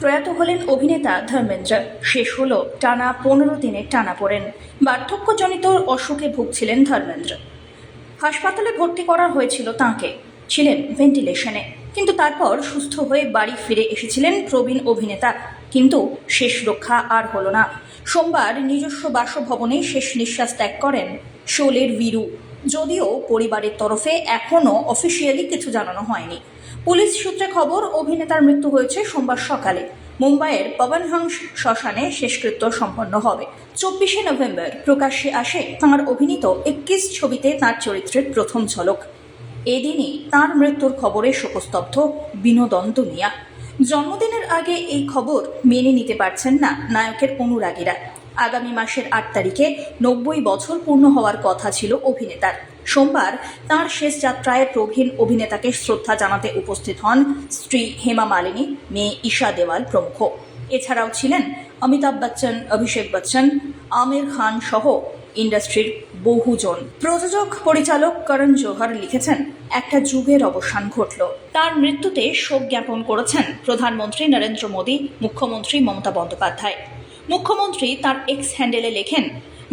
প্রয়াত হলেন অভিনেতা ধর্মেন্দ্র। শেষ হলো টানা পনেরো দিনের টানা পড়েন। বার্ধক্যজনিত অসুখে ভুগছিলেন ধর্মেন্দ্র। হাসপাতালে ভর্তি করা হয়েছিল তাঁকে। ছিলেন ভেন্টিলেশনে। কিন্তু তারপর সুস্থ হয়ে বাড়ি ফিরে এসেছিলেন প্রবীণ অভিনেতা। কিন্তু শেষ রক্ষা আর হলো না। সোমবার নিজস্ব বাসভবনে শেষ নিঃশ্বাস ত্যাগ করেন শোলের বীরু। যদিও পরিবারের তরফে এখনও অফিসিয়ালি কিছু জানানো হয়নি। পুলিশ সূত্রে খবর, অভিনেতার মৃত্যু হয়েছে সোমবার সকালে। মুম্বাইয়ের পবনহংস শ্মশানে শেষকৃত্য সম্পন্ন হবে। চব্বিশে নভেম্বর প্রকাশ্যে আসে তাঁর অভিনীত এক্কিস ছবিতে তাঁর চরিত্রের প্রথম ঝলক। এদিনই তাঁর মৃত্যুর খবরে শোকস্তব্ধ বিনোদন দুনিয়া জন্মদিনের আগে এই খবর মেনে নিতে পারছেন না নায়কের অনুরাগীরা। আগামী মাসের আট তারিখে নব্বই বছর পূর্ণ হওয়ার কথা ছিল অভিনেতার। সোমবার তাঁর শেষ যাত্রায় প্রবীণ অভিনেতাকে শ্রদ্ধা জানাতে উপস্থিত হন স্ত্রী হেমা মালিনী, মেয়ে ঈশা দেওয়াল প্রমুখ। এছাড়াও ছিলেন অমিতাভ বচ্চন, অভিষেক বচ্চন, আমির খান সহ ইন্ডাস্ট্রির বহুজন। প্রযোজক, পরিচালক করণ জোহর লিখেছেন, একটা যুগের অবসান ঘটল। তার মৃত্যুতে শোক জ্ঞাপন করেছেন প্রধানমন্ত্রী নরেন্দ্র মোদী, মুখ্যমন্ত্রী মমতা বন্দ্যোপাধ্যায়। মুখ্যমন্ত্রী তার এক্স হ্যান্ডেলে লেখেন,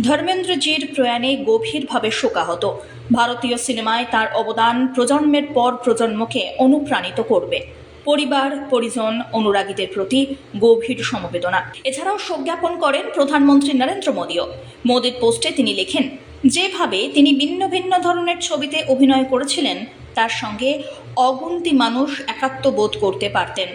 ধর্মেন্দ্রজির প্রয়াণে গভীরভাবে শোকাহত। ভারতীয় সিনেমায় তার অবদান প্রজন্মের পর প্রজন্মকে অনুপ্রাণিত করবে। পরিবার, পরিজন, অনুরাগীদের প্রতি গভীর সমবেদনা। এছাড়াও শোক জ্ঞাপন করেন প্রধানমন্ত্রী নরেন্দ্র মোদীও। মোদীর পোস্টে তিনি লেখেন, যেভাবে তিনি ভিন্ন ভিন্ন ধরনের ছবিতে অভিনয় করেছিলেন, তার সঙ্গে অগুন্তি মানুষ একাত্ম বোধ করতে পারতেন।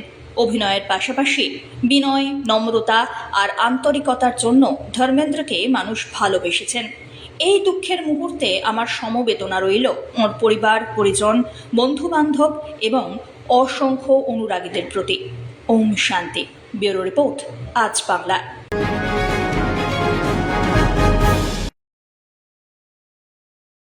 অভিনয়ের পাশাপাশি বিনয়, নম্রতা আর আন্তরিকতার জন্য ধর্মেন্দ্রকে মানুষ ভালোবেসেছেন। এই দুঃখের মুহূর্তে আমার সমবেদনা রইল ওর পরিবার, পরিজন, বন্ধুবান্ধব এবং অসংখ্য অনুরাগীদের প্রতি। ওম শান্তি, ব্যুরো রিপোর্ট, আজ বাংলা